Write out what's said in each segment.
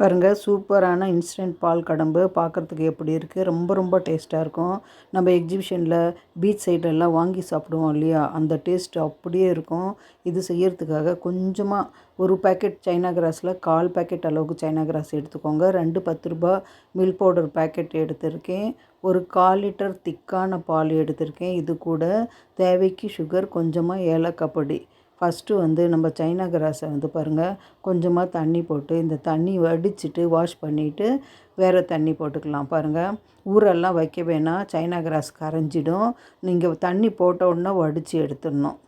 பாருங்க சூப்பரான இன்ஸ்டன்ட் பால் கடம்பு. பார்க்குறதுக்கு எப்படி இருக்குது ரொம்ப ரொம்ப டேஸ்ட்டாக இருக்கும். நம்ம எக்ஸிபிஷனில் பீச் சைடெல்லாம் வாங்கி சாப்பிடுவோம் இல்லையா? அந்த டேஸ்ட் அப்படியே இருக்கும். இது செய்யறதுக்காக கொஞ்சமாக ஒரு பேக்கெட் சைனா கிராஸில் கால் பேக்கெட் அளவுக்கு சைனா கிராஸ் எடுத்துக்கோங்க. ரெண்டு பத்து ரூபா மில்க் பவுடர் பேக்கெட் எடுத்திருக்கேன். ஒரு கால் லிட்டர் திக்கான பால் எடுத்திருக்கேன். இது கூட தேவைக்கு சுகர் கொஞ்சமாக ஏலக்காய் பொடி. ஃபஸ்ட்டு வந்து நம்ம சைனா கிராஸை வந்து பாருங்கள் கொஞ்சமாக தண்ணி போட்டு இந்த தண்ணி வடிச்சிட்டு வாஷ் பண்ணிவிட்டு வேறு தண்ணி போட்டுக்கலாம் பாருங்கள் ஊரெல்லாம் வைக்க வேணாம் சைனா கிராஸ் கரைஞ்சிடும். நீங்கள் தண்ணி போட்ட உடனே வடித்து எடுத்துடணும்.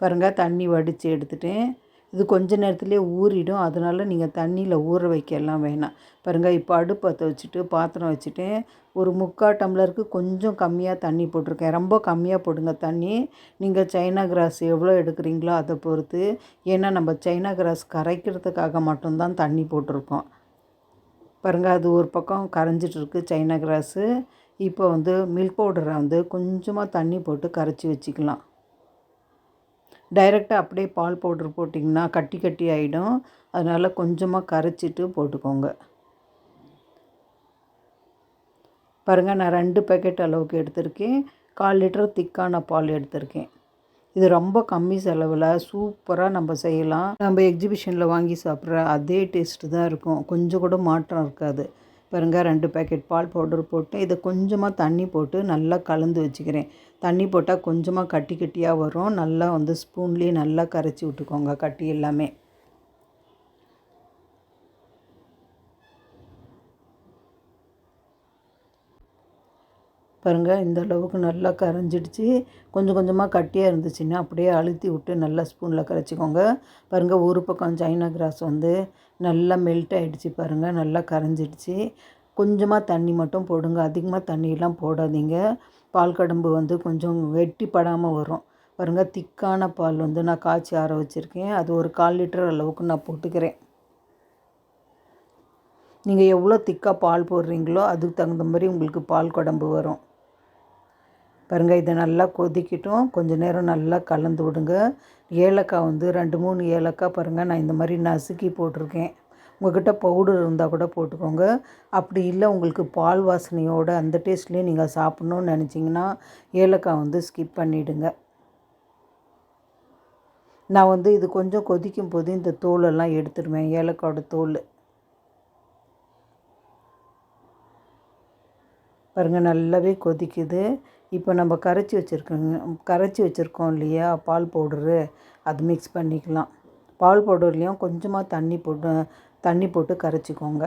பாருங்கள் தண்ணி வடித்து எடுத்துட்டேன் இது கொஞ்ச நேரத்துலேயே ஊறிடும். அதனால் நீங்கள் தண்ணியில் ஊற வைக்கலாம். வேணாம். பாருங்கள் இப்போ அடுப்பத்தை வச்சுட்டு பாத்திரம் வச்சுட்டேன் ஒரு முக்கால் டம்ளருக்கு கொஞ்சம் கம்மியாக தண்ணி போட்டிருக்கேன். ரொம்ப கம்மியாக போடுங்க தண்ணி. நீங்கள் சைனா கிராஸ் எவ்வளோ எடுக்கிறீங்களோ அதை பொறுத்து. ஏன்னா நம்ம சைனா கிராஸ் கரைக்கிறதுக்காக மட்டும்தான் தண்ணி போட்டிருக்கோம். பாருங்கள் அது ஒரு பக்கம் கரைஞ்சிட்ருக்கு சைனா கிராஸு. இப்போ வந்து மில்க் பவுடரை வந்து கொஞ்சமாக தண்ணி போட்டு கரைச்சி வச்சுக்கலாம். டைரெக்டாக அப்படியே பால் பவுட்ரு போட்டிங்கன்னா கட்டி கட்டி ஆகிடும் அதனால் கொஞ்சமாக கரைச்சிட்டு போட்டுக்கோங்க. பாருங்கள் நான் ரெண்டு பேக்கெட் அளவுக்கு எடுத்திருக்கேன். கால் லிட்டர் திக்கான பால் எடுத்திருக்கேன். இது ரொம்ப கம்மி செலவில் சூப்பராக நம்ம செய்யலாம். நம்ம எக்ஸிபிஷனில் வாங்கி சாப்பிட்ற அதே டேஸ்ட்டு தான் இருக்கும். கொஞ்சம் கூட மாற்றம் இருக்காது. பாருங்க ரெண்டு பேக்கெட் பால் பவுடர் போட்டு இதை கொஞ்சமாக தண்ணி போட்டு நல்லா கலந்து வச்சுக்கிறேன். தண்ணி போட்டால் கொஞ்சமாக கட்டி கட்டியாக வரும். நல்லா வந்து ஸ்பூன்லேயே நல்லா கரைச்சி விட்டுக்கோங்க கட்டி எல்லாமே. பாருங்கள் இந்த அளவுக்கு நல்லா கரைஞ்சிடுச்சு. கொஞ்சம் கொஞ்சமாக கட்டியாக இருந்துச்சுன்னா அப்படியே அழுத்தி விட்டு நல்லா ஸ்பூனில் கரைச்சிக்கோங்க. பாருங்கள் ஒரு பக்கம் சைனா கிராஸ் வந்து நல்லா மெல்ட் ஆகிடுச்சு பாருங்கள் நல்லா கரைஞ்சிடுச்சு. கொஞ்சமாக தண்ணி மட்டும் போடுங்க அதிகமாக தண்ணியெலாம் போடாதீங்க. பால் கடம்பு வந்து கொஞ்சம் வெட்டி படாமல் வரும். பாருங்கள் திக்கான பால் வந்து நான் காய்ச்சி ஆற வச்சுருக்கேன். அது ஒரு கால் லிட்டர் அளவுக்கு நான் போட்டுக்கிறேன். நீங்கள் எவ்வளோ திக்காக பால் போடுறீங்களோ அதுக்கு தகுந்த மாதிரி உங்களுக்கு பால் குடம்பு வரும். பாருங்கள் இதை நல்லா கொதிக்கட்டும். கொஞ்சம் நேரம் நல்லா கலந்து விடுங்க. ஏலக்காய் வந்து ரெண்டு மூணு ஏலக்காய் பாருங்கள் நான் இந்த மாதிரி நசுக்கி போட்டிருக்கேன். உங்கள்கிட்ட பவுடர் இருந்தால் கூட போட்டுக்கோங்க. அப்படி இல்லை உங்களுக்கு பால் வாசனையோட அந்த டேஸ்ட்லேயே நீங்கள் சாப்பிட்ணுன்னு நினச்சிங்கன்னா ஏலக்காய் வந்து ஸ்கிப் பண்ணிவிடுங்க நான் வந்து இது கொஞ்சம் கொதிக்கும் போது இந்த தோலெல்லாம் எடுத்துடுவேன் ஏலக்காயோட தோல். பாருங்கள் நல்லாவே கொதிக்குது. இப்போ நம்ம கரைச்சி வச்சுருக்கோங்க கரைச்சி வச்சுருக்கோம் இல்லையா பால் பவுடரு அது மிக்ஸ் பண்ணிக்கலாம். பால் பவுடர்லேயும் கொஞ்சமாக தண்ணி போட்டு தண்ணி போட்டு கரைச்சிக்கோங்க.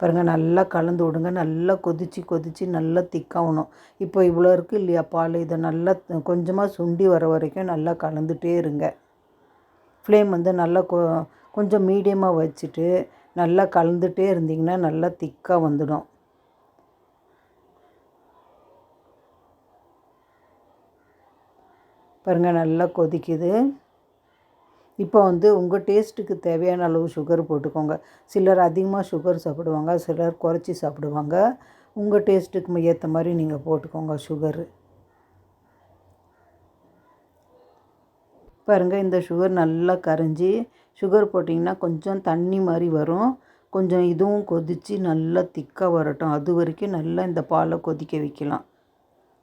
பாருங்கள் நல்லா கலந்து விடுங்க நல்லா கொதித்து கொதித்து நல்லா திக்காகணும் இப்போ இவ்வளோ இருக்குது இல்லையா பால் இதை நல்லா கொஞ்சமாக சுண்டி வர வரைக்கும் நல்லா கலந்துகிட்டே இருங்க. ஃப்ளேம் வந்து நல்லா கொ கொஞ்சம் மீடியமாக வச்சுட்டு நல்லா கலந்துகிட்டே இருந்திங்கன்னா நல்லா திக்காக வந்துடும். பாருங்கள் நல்லா கொதிக்குது. இப்போ வந்து உங்கள் டேஸ்ட்டுக்கு தேவையான அளவு சுகர் போட்டுக்கோங்க. சிலர் அதிகமாக சுகர் சாப்பிடுவாங்க சிலர் குறைச்சி சாப்பிடுவாங்க. உங்கள் டேஸ்ட்டுக்கு ஏற்ற மாதிரி நீங்கள் போட்டுக்கோங்க சுகரு பாருங்கள் இந்த சுகர் நல்லா கரைஞ்சி சுகர் போட்டிங்கன்னா கொஞ்சம் தண்ணி மாதிரி வரும். கொஞ்சம் இதுவும் கொதித்து நல்லா திக்காக வரட்டும். அது வரைக்கும் நல்லா இந்த பாலை கொதிக்க வைக்கலாம்.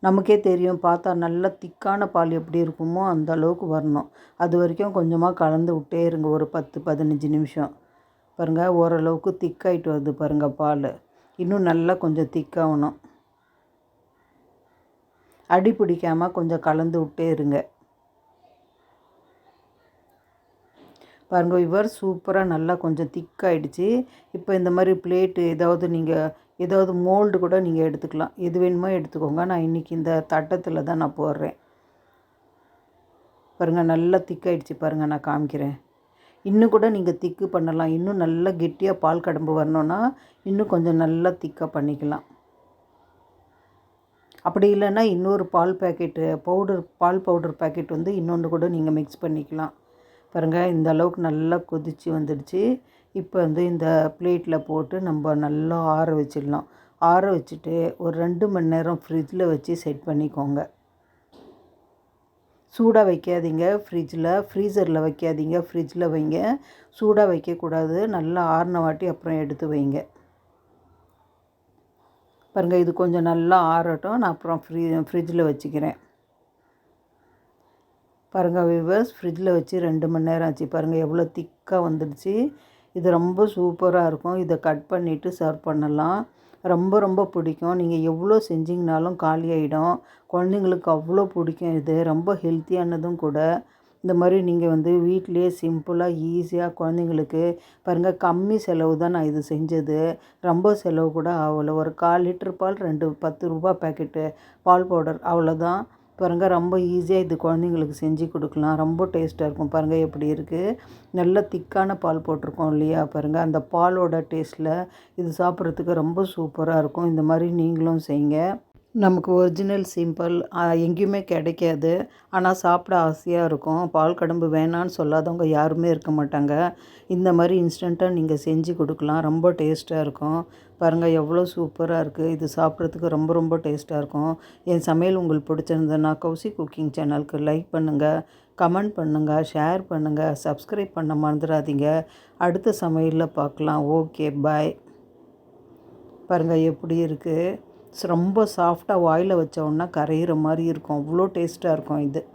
நமக்கே தெரியும். பார்த்தா நல்லா திக்கான பால் எப்படி இருக்குமோ அந்த அளவுக்கு வரணும். அது வரைக்கும் கொஞ்சமாக கலந்து விட்டே இருங்க. ஒரு பத்து பதினஞ்சு நிமிஷம். பாருங்கள் ஓரளவுக்கு திக்காயிட்டு வருது பாருங்கள் பால். இன்னும் நல்லா கொஞ்சம் திக்காகணும் அடி பிடிக்காமல் கொஞ்சம் கலந்து விட்டே இருங்க. பாருங்கள் இவர் சூப்பராக நல்லா கொஞ்சம் திக்காயிடுச்சு. இப்போ இந்த மாதிரி பிளேட்டு ஏதாவது நீங்கள் ஏதாவது மோல்டு கூட நீங்கள் எடுத்துக்கலாம். எது வேணுமோ எடுத்துக்கோங்க. நான் இன்றைக்கி இந்த தட்டத்தில் தான் நான் போடுறேன். பாருங்கள் நல்லா திக்காயிடுச்சு பாருங்கள் நான் காமிக்கிறேன். இன்னும் கூட நீங்கள் திக்கு பண்ணலாம். இன்னும் நல்லா கெட்டியாக பால் கடம்பு வரணுன்னா இன்னும் கொஞ்சம் நல்லா திக்காக பண்ணிக்கலாம். அப்படி இல்லைன்னா இன்னொரு பால் பேக்கெட்டு பவுடர் பால் பவுடர் பேக்கெட் வந்து இன்னொன்று கூட நீங்கள் மிக்ஸ் பண்ணிக்கலாம். பாருங்கள் இந்த அளவுக்கு நல்லா கொதித்து வந்துடுச்சு. இப்போ வந்து இந்த பிளேட்டில் போட்டு நம்ம நல்லா ஆற வச்சிடலாம். ஆற வச்சுட்டு ஒரு ரெண்டு மணி நேரம் ஃப்ரிட்ஜில் வச்சு செட் பண்ணிக்கோங்க. சூடாக வைக்காதீங்க ஃப்ரிட்ஜில். ஃப்ரீசரில் வைக்காதீங்க ஃப்ரிட்ஜில் வைங்க. சூடாக வைக்கக்கூடாது. நல்லா ஆறின வாட்டி அப்புறம் எடுத்து வைங்க. பாருங்கள் இது கொஞ்சம் நல்லா ஆறட்டும். நான் அப்புறம் ஃப்ரீ ஃப்ரிட்ஜில் வச்சுக்கிறேன். பாருங்கள் விவர்ஸ் ஃப்ரிட்ஜில் வச்சு ரெண்டு மணி நேரம் ஆச்சு. பாருங்கள் எவ்வளோ திக்காக வந்துடுச்சு. இது ரொம்ப சூப்பராக இருக்கும். இதை கட் பண்ணிவிட்டு சர்வ் பண்ணலாம். ரொம்ப ரொம்ப பிடிக்கும். நீங்கள் எவ்வளோ செஞ்சிங்கனாலும் காலி ஆகிடும் குழந்தைங்களுக்கு அவ்வளோ பிடிக்கும் இது. ரொம்ப ஹெல்த்தியானதும் கூட. இந்த மாதிரி நீங்கள் வந்து வீட்டிலேயே சிம்பிளாக ஈஸியாக குழந்தைங்களுக்கு பாருங்கள் கம்மி செலவு தான் நான் இது செஞ்சது. ரொம்ப செலவு கூட ஆகலை. ஒரு கால் லிட்டர் பால் ரெண்டு பத்து ரூபா பேக்கெட்டு பால் பவுடர் அவ்வளோதான் பாருங்கள் ரொம்ப ஈஸியாக இது குழந்தைங்களுக்கு செஞ்சு கொடுக்கலாம். ரொம்ப டேஸ்ட்டாக இருக்கும். பாருங்கள் எப்படி இருக்குது நல்ல திக்கான பால் போட்டிருக்கோம் இல்லையா? பாருங்கள் அந்த பாலோட டேஸ்ட்டில் இது சாப்பிட்றதுக்கு ரொம்ப சூப்பராக இருக்கும். இந்த மாதிரி நீங்களும் செய்யுங்க. நமக்கு ஒரிஜினல் சிம்பிள் எங்கேயுமே கிடைக்காது. ஆனால் சாப்பிட ஆசையாக இருக்கும். பால் கடம்பு வேணான்னு சொல்லாதவங்க யாருமே இருக்க மாட்டாங்க. இந்த மாதிரி இன்ஸ்டண்ட்டாக நீங்கள் செஞ்சு கொடுக்கலாம். ரொம்ப டேஸ்ட்டாக இருக்கும். பாருங்கள் எவ்வளோ சூப்பராக இருக்குது இது சாப்பிட்றதுக்கு ரொம்ப ரொம்ப டேஸ்ட்டாக இருக்கும். என் சமையல் உங்களுக்கு பிடிச்சிருந்ததுன்னா கௌசி குக்கிங் சேனலுக்கு லைக் பண்ணுங்கள் கமெண்ட் பண்ணுங்கள் ஷேர் பண்ணுங்கள் சப்ஸ்கிரைப் பண்ண மறந்துடாதீங்க. அடுத்த சமையலில் பார்க்கலாம். ஓகே பாய் பாருங்கள் எப்படி இருக்குது ரொம்ப சாஃப்டாக வாயில் வச்ச உடனே கரையிற மாதிரி இருக்கும். அவ்வளோ டேஸ்ட்டாக இருக்கும் இது.